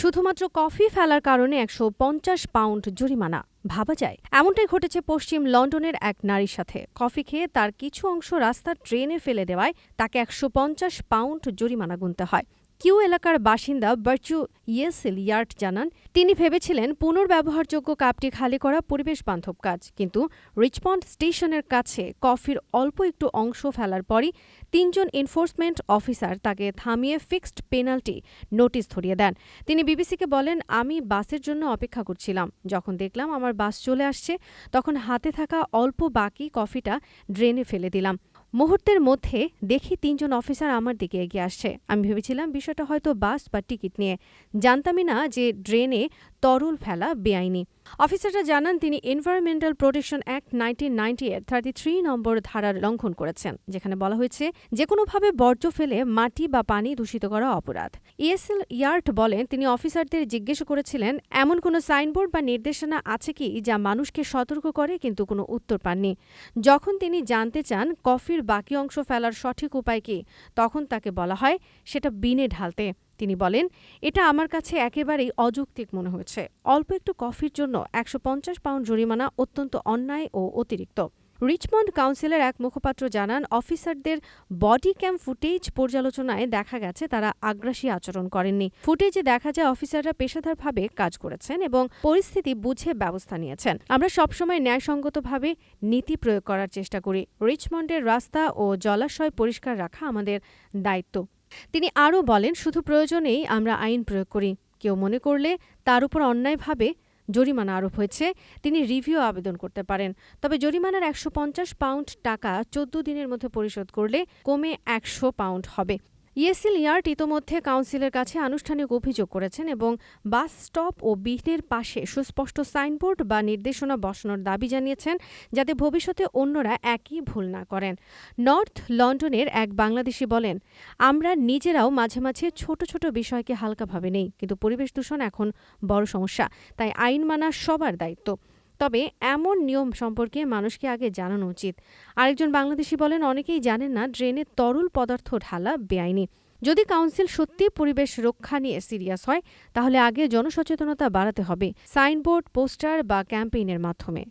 শুধুমাত্র কফি ফেলার কারণে একশো পঞ্চাশ পাউন্ড জরিমানা, ভাবা যায়। এমনটাই ঘটেছে পশ্চিম লন্ডনের এক নারীর সাথে। কফি খেয়ে তার কিছু অংশ রাস্তার ট্রেনে ফেলে দেওয়ায় তাকে একশো পঞ্চাশ পাউন্ড জরিমানা গুনতে হয়। কিউ এলাকার বাসিন্দা বার্চু ইয়েসেল ইয়ার্ট জানান, তিনি ভেবেছিলেন পুনর্ব্যবহারযোগ্য কাপটি খালি করা পরিবেশ বান্ধব কাজ, কিন্তু রিচমন্ড স্টেশনের কাছে কফির অল্প একটু অংশ ফেলার পরই তিনজন এনফোর্সমেন্ট অফিসার তাকে থামিয়ে ফিক্সড পেনাল্টি নোটিশ ধরিয়ে দেন। তিনি বিবিসিকে বলেন, আমি বাসের জন্য অপেক্ষা করছিলাম। যখন দেখলাম আমার বাস চলে আসছে, তখন হাতে থাকা অল্প বাকি কফিটা ড্রেনে ফেলে দিলাম। মুহূর্তের মধ্যে দেখি তিনজন অফিসার আমার দিকে এগিয়ে আসছে। আমি ভেবেছিলাম বিষয়টা হয়তো বাস বা টিকিট নিয়ে। জানতামই না যে ড্রেনে তরল ফেলা বেআইনি। অফিসাররা জানান, তিনি environmental protection act nineteen ninety এর থার্টি থ্রি নম্বর ধারার লঙ্ঘন করেছেন, যেখানে বলা হয়েছে যে কোনোভাবে বর্জ্য ফেলে মাটি বা পানি দূষিত করা অপরাধ। ইএসএল ইয়ার্ট বলেন, তিনি অফিসারদের জিজ্ঞেস করেছিলেন, এমন কোনো সাইনবোর্ড বা নির্দেশনা আছে কি যা মানুষকে সতর্ক করে কিন্তু কোনো উত্তর পাননি? যখন তিনি জানতে চান, কফির বাকি অংশ ফেলার সঠিক উপায় কি? তখন তাকে বলা হয়, সেটা বিনে ঢালতে। তিনি বলেন, এটা আমার কাছে একেবারেই অযৌক্তিক মনে হয়েছে। অল্প একটু কফির জন্য একশো পঞ্চাশ পাউন্ড জরিমানা অত্যন্ত অন্যায় ও অতিরিক্ত। রিচমন্ড কাউন্সিলের এক মুখপাত্র জানান, অফিসারদের বডি ক্যাম ফুটেজ পর্যালোচনায় দেখা গেছে তারা আগ্রাসী আচরণ করেননি। ফুটেজে দেখা যায় অফিসাররা পেশাদারভাবে কাজ করেছেন এবং পরিস্থিতি বুঝে ব্যবস্থা নিয়েছেন। আমরা সবসময় ন্যায়সঙ্গতভাবে নীতি প্রয়োগ করার চেষ্টা করি। রিচমন্ডের রাস্তা ও জলাশয় পরিষ্কার রাখা আমাদের দায়িত্ব। তিনি আরও বলেন, শুধু প্রয়োজনেই আমরা আইন প্রয়োগ করি। কেউ মনে করলে তার উপর অন্যায়ভাবে জরিমানা আরোপ হয়েছে, তিনি রিভিউ আবেদন করতে পারেন। তবে জরিমানার একশো পঞ্চাশ পাউন্ড টাকা চোদ্দ দিনের মধ্যে পরিশোধ করলে কমে একশো পাউন্ড হবে। ইয়েসিল ইয়ার্ট ইতোমধ্যে কাউন্সিলের কাছে আনুষ্ঠানিক অভিযোগ করেছেন এবং বাস স্টপ ও বিহনের পাশে সুস্পষ্ট সাইনবোর্ড বা নির্দেশনা বসানোর দাবি জানিয়েছেন যাতে ভবিষ্যতে অন্যরা একই ভুল না করেন। নর্থ লন্ডনের এক বাংলাদেশি বলেন, আমরা নিজেরাও মাঝে মাঝে ছোট ছোট বিষয়কে হালকাভাবে নেই, কিন্তু পরিবেশ দূষণ এখন বড় সমস্যা, তাই আইন মানা সবার দায়িত্ব। তবে এমন নিয়ম সম্পর্কে মানুষকে আগে জানানো উচিত। আরেকজন বাংলাদেশি বলেন, অনেকেই জানেন না, ড্রেনে তরল পদার্থ ঢালা বেআইনি। যদি কাউন্সিল সত্যি পরিবেশ রক্ষা নিয়ে সিরিয়াস হয়, তাহলে আগে জনসচেতনতা বাড়াতে হবে। সাইনবোর্ড, পোস্টার বা ক্যাম্পেইনের মাধ্যমে।